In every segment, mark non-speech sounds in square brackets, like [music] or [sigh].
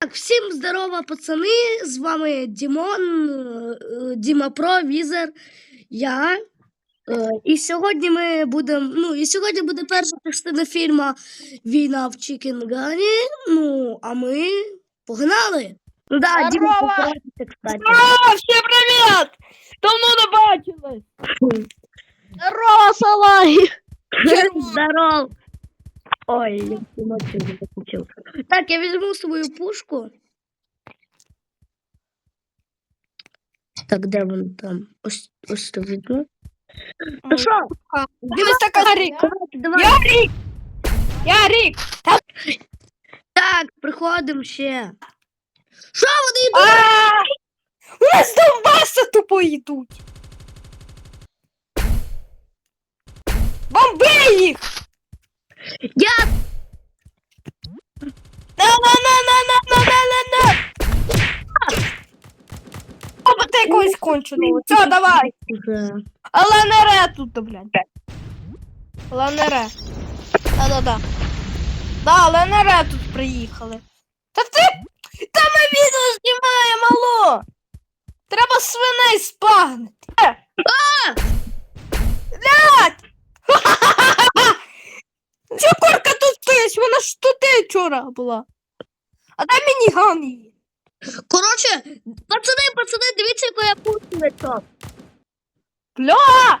Так, всім здорово, пацани! З вами Дімон, е, Діма Про, Візер, я. Е, І сьогодні ми будемо. Ну, і сьогодні буде перша частина фільму Війна в Чікенгані. Ну, а ми погнали! Ну да, Діма, Здорово! кстати. А, всем привет! Давно не бачились! Здорово, салаги! [laughs] Здоров! Ой, я емоції не закінчив. Так, я візьму свою пушку. Так, де вона там? Ось, ось то візьму. Ну що? Дивись така Рік! Давайте, давай. Я Рік! Так, приходимо ще. Що вони йдуть? А! У нас Донбаса тупо йдуть! Бомби їх! Я На-на-на-на-на-на-на-на! Опа, ти якогось конченого. Все, давай! Але не ре тут, блядь. Але не ре. Да-да-да. Да, але не ре тут приїхали. Та ти. Та ми відео знімаємо, алло! Треба свиней спагнити. Е! Блядь! [laughs] Ця курка тут стоїть, вона ж тут вчора була. А дай мені ган її. Коротше, пацани, пацани, дивіться, яку я знайшов. Бля!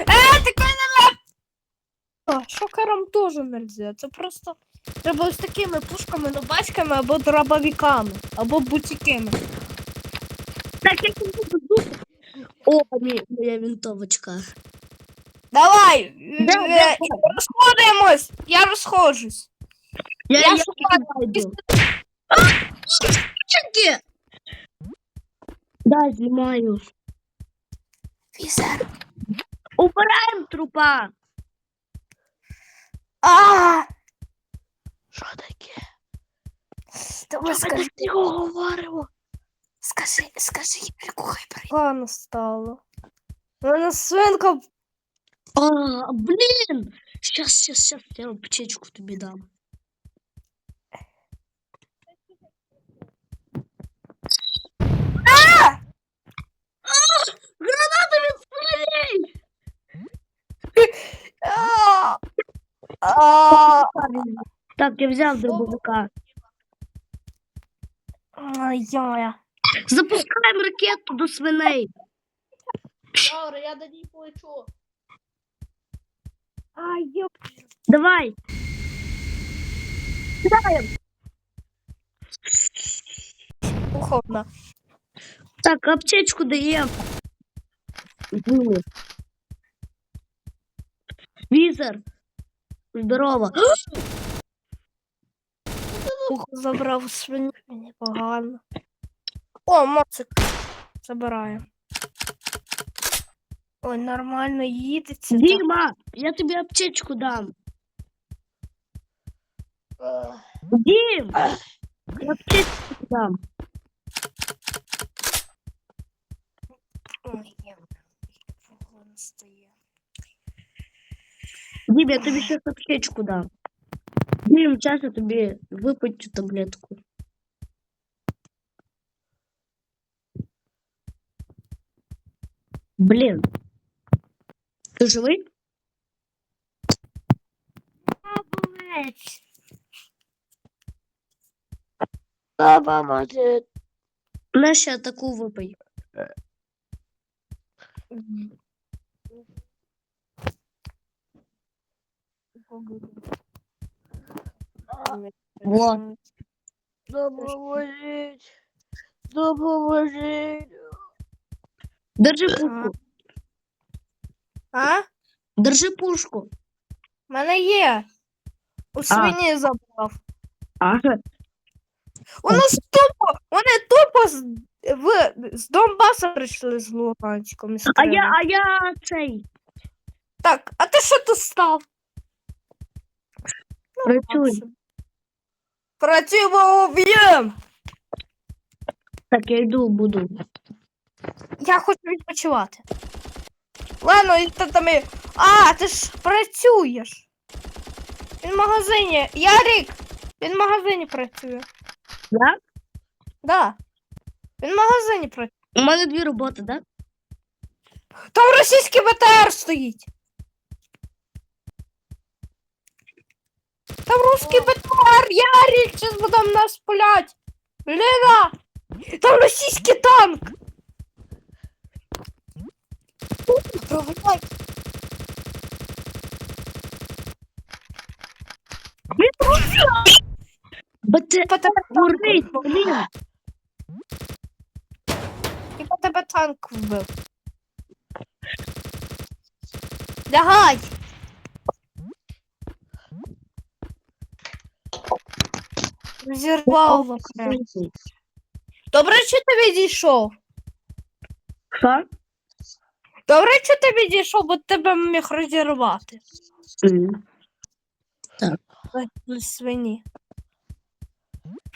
Е, ти не А, шокером теж нельзя. Це просто треба ось такими пушками, нубаськами або дробовиками, або бутиками. Так, я тут буду. О, моя винтовочка. Давай! Да, да, Розходимось! Я розходжусь. Я, Я. Да, знімаю. Візер. Убираємо трупа. А! Що таке? Давай скажи. його говоримо. Скажи, скажи, яку хайпер. Погано стало. У мене свинка А, блін! Щас, щас, щас, я птичку тобі дам. [laughs] А! Так, я взяв дробовика. Ай-яй. Запускаємо ракету до свиней. Добре, я до ній полечу. Ай, йоп. Давай. Кухонна. Так, аптечку. Діли. Візер. Здорово. Ух, забрав свиню. Погано. О, моцик. Забираю. Ой, нормально їдеться. так. Діма, я тобі аптечку дам. Ех. Дім! Я аптечку дам. Ой, я погано стає. Дім, я тобі ще аптечку дам. Дім, час я тобі випить цю таблетку. Блін. Ти живий? Обалець. Баба, може. На ще таку випий. Во. Допоможіть. Допоможіть. Держи пушку. А? Держи пушку. У мене є. У свині забрав. Ага. У нас тупо, вони тупо з, в, з Донбаса прийшли з Луганськом. А Криму. я, а я цей. Так, а ти що тут став? Ну, Працюй. Максим. Працюємо об'єм! Так, я йду, буду. Я хочу відпочивати. Ладно, і ти там. і- А, ти ж працюєш. Він в магазині. Ярик! Він в магазині працює. Я? Да. Він в магазині працює. У мене дві роботи, так? Там російський БТР стоїть. Там русський БТР, Ярик, зараз будемо нас пулять. Лена! Там російський танк. Управляй. Бо ти По тебе горить, танк блін. вбив. І по тебе танк вбив. Лягай! Зірвав окремо. Добре, що ти відійшов? Що? Добре, що ти відійшов, бо тебе міг розірвати. М. Ой, Свині.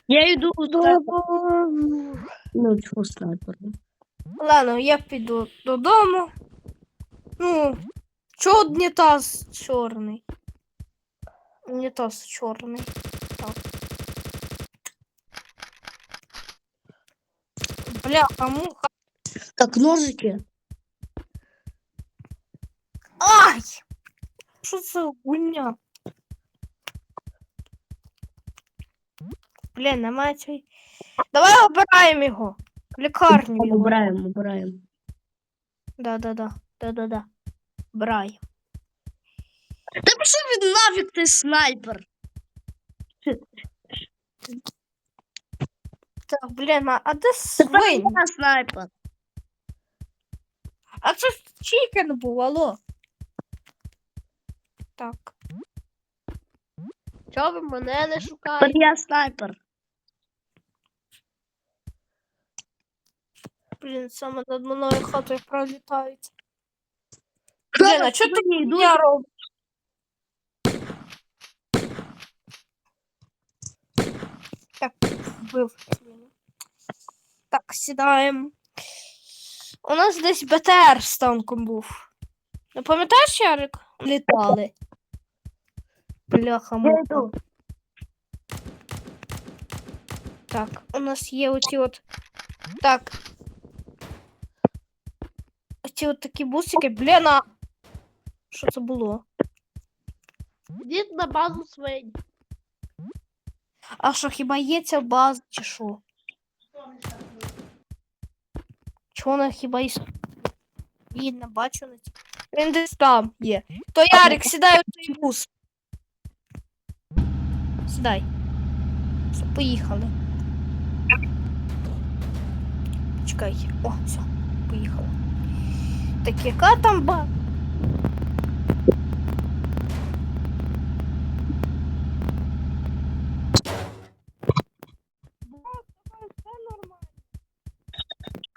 Я йду у Ну, чого снайпер? Ладно, я піду додому. Ну, чого унітаз чорний? Унітаз чорний. Так. Бляха, муха. Так, ножики. Ай! Що це гульня? Блін, немає цієї. Давай обираємо його. В Лікарню його. Обираємо, обираємо. Да-да-да. Да-да-да. Брай. Та пішов він нафіг ти снайпер. Так, блін, а, а де свинь? я снайпер. А це ж чікен був, алло. Так. Чого ви мене не шукаєте? я снайпер. Блін, саме над мною хатою пролітають. Блін, а чого ти я роблю? Так, вбив. Так, сідаємо. У нас десь БТР з танком був. Не пам'ятаєш, Ярик? Літали. Бляха, Я муха. йду. Так, у нас є оці от. Так. Оці от такі бусики. Блін, а... Що це було? Йдіть на базу свинь. А що, хіба є ця база, чи що? Чого вона хіба іс... Її не бачу на ті. Він десь там є. То Ярик, сідай у той бус. Сідай. Все, поїхали. Чекай. О, все, поїхали. Так яка там база?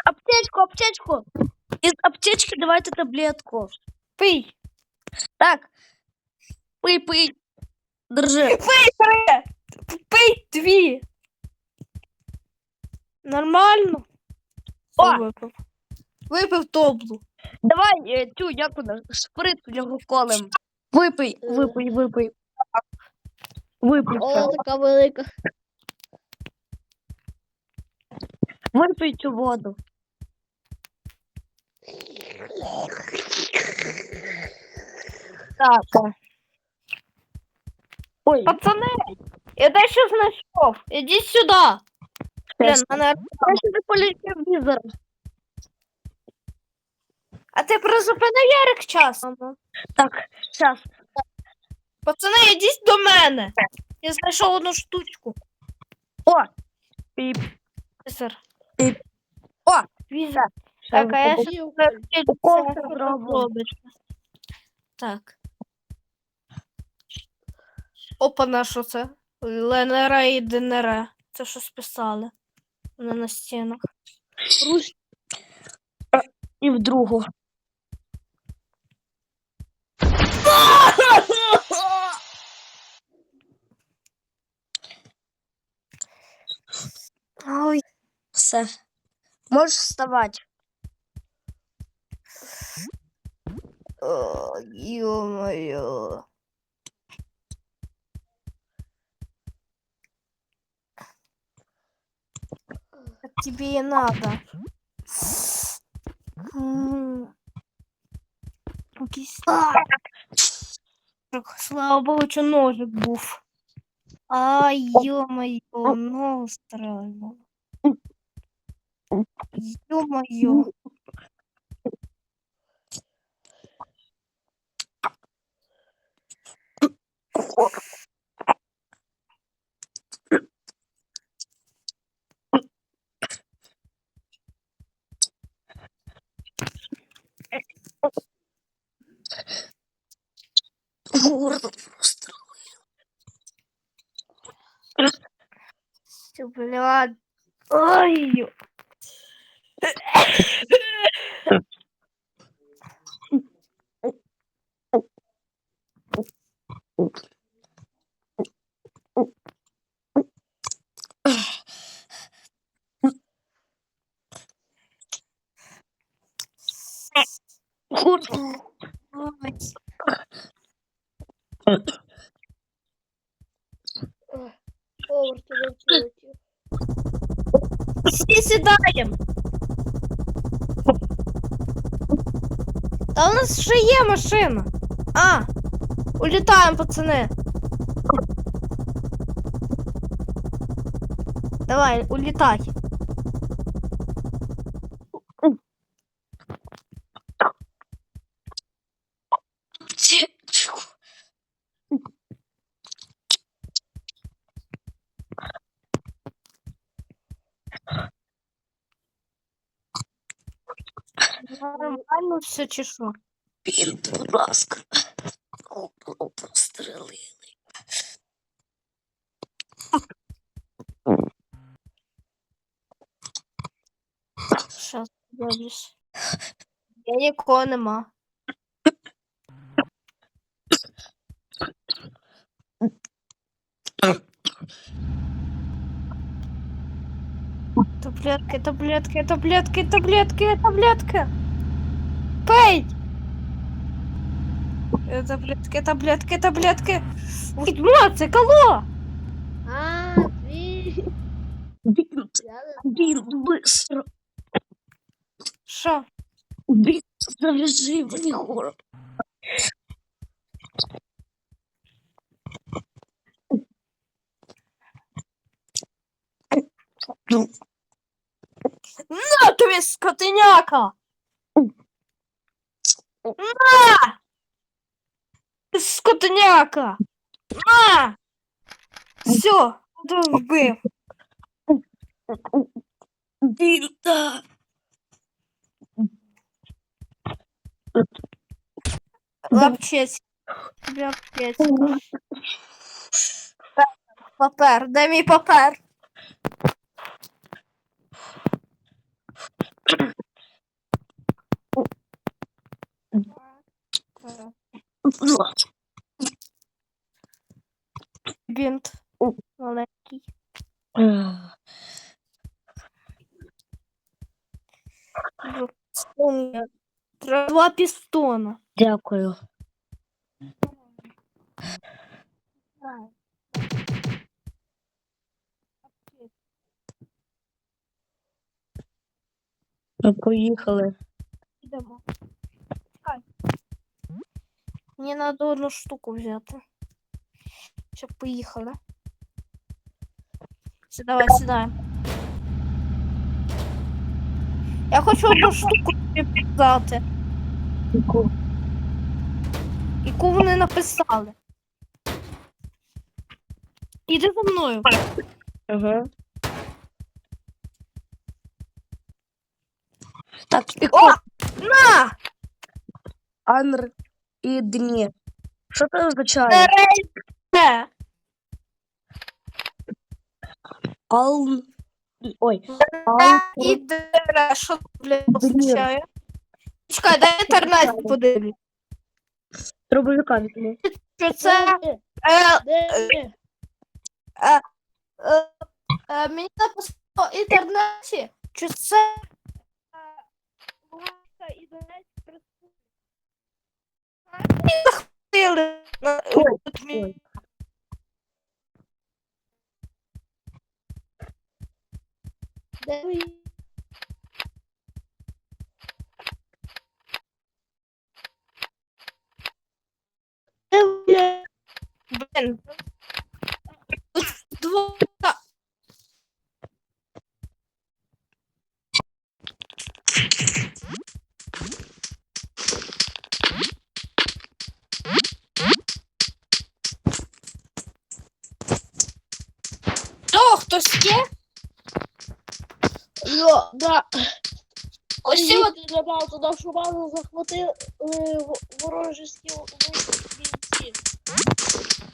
Аптечку, аптечку. Із аптечки давайте таблетку. Пий. Так. Пий, пий. Держи. Пий три! Пий дві! Нормально? О! Випив. Випив тоблу. Давай е, цю, як вона, шприц у нього колем. Випий, випий, випий. Випий, О, така велика. випий цю воду. Так. Ой, Пацани, я дещо знайшов. Ідіть сюди. Блін, мене... Ще полетів візор. А ти призупини Ярик час. Так, зараз. Пацани, ідіть до мене. Я знайшов одну штучку. О! Піп. Візер. О! Візер. Так, а я ще. Так. Опа, на що це? ЛНР і ДНР. Це щось писали. Вони на стінах. Русь. І в другу. Ой. Все. Можеш вставати. Э, ё-моё. Тебе и надо. Слава богу, что ножик был. А, ё-моё, а. ну, нос Ё-моё. Горло просто. Блядь. Ай. [laughs] Повар тебе вчив. Всі сідаємо. Та у нас ще є машина. А, улітаємо, пацани. Давай, улітай. Нормально все чи що? Бінт, будь ласка. Горло прострелили. Подивлюсь. Я нікого нема. Таблетки, таблетки, таблетки, таблетки, таблетки. Пей! Е, Таблетки, таблетки, таблетки. Відьма, це кало! А, твій. Бінт, Я не бінт, быстро. Що? Бінт, завяжи мені горло. Ну, На тобі скотиняка! На! Ти Скотиняка! На! Все, ти вбив. Бінта. Лапчець. Лапчецька. Папер, дай мій папер. Будь. Бінт. Маленький. Треба Два пістона. Дякую. Ми поїхали. Ідемо. Чекай. Мені треба одну штуку взяти. Щоб поїхали. Сідавай, сідай. Я хочу одну штуку тобі показати, яку вони написали. Іди за мною. Ага. Так, і О! На! Анр і Дні. Що це означає? Ал... Ой. Ал... І дере, що блядь, означає? Чекай, дай інтернет подивлюсь. Дробовика візьму. Що це? Е, е, е, мені написано в інтернеті, що це е, Луганська і Донецька республіка. Мені захопили на Ой, Ось ці от от ребята, нашу базу захватили е, в- ворожеські бійці.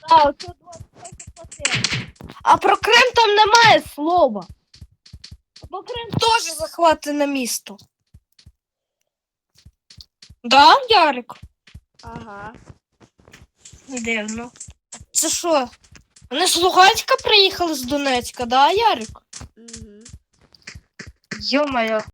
А, оце 25. А про Крим там немає слова. Бо Крим теж захватне місто. Да, Ярик? Ага. Дивно. Це що? Вони з Луганська приїхали з Донецька, да, Ярик? Угу. Йо-моє.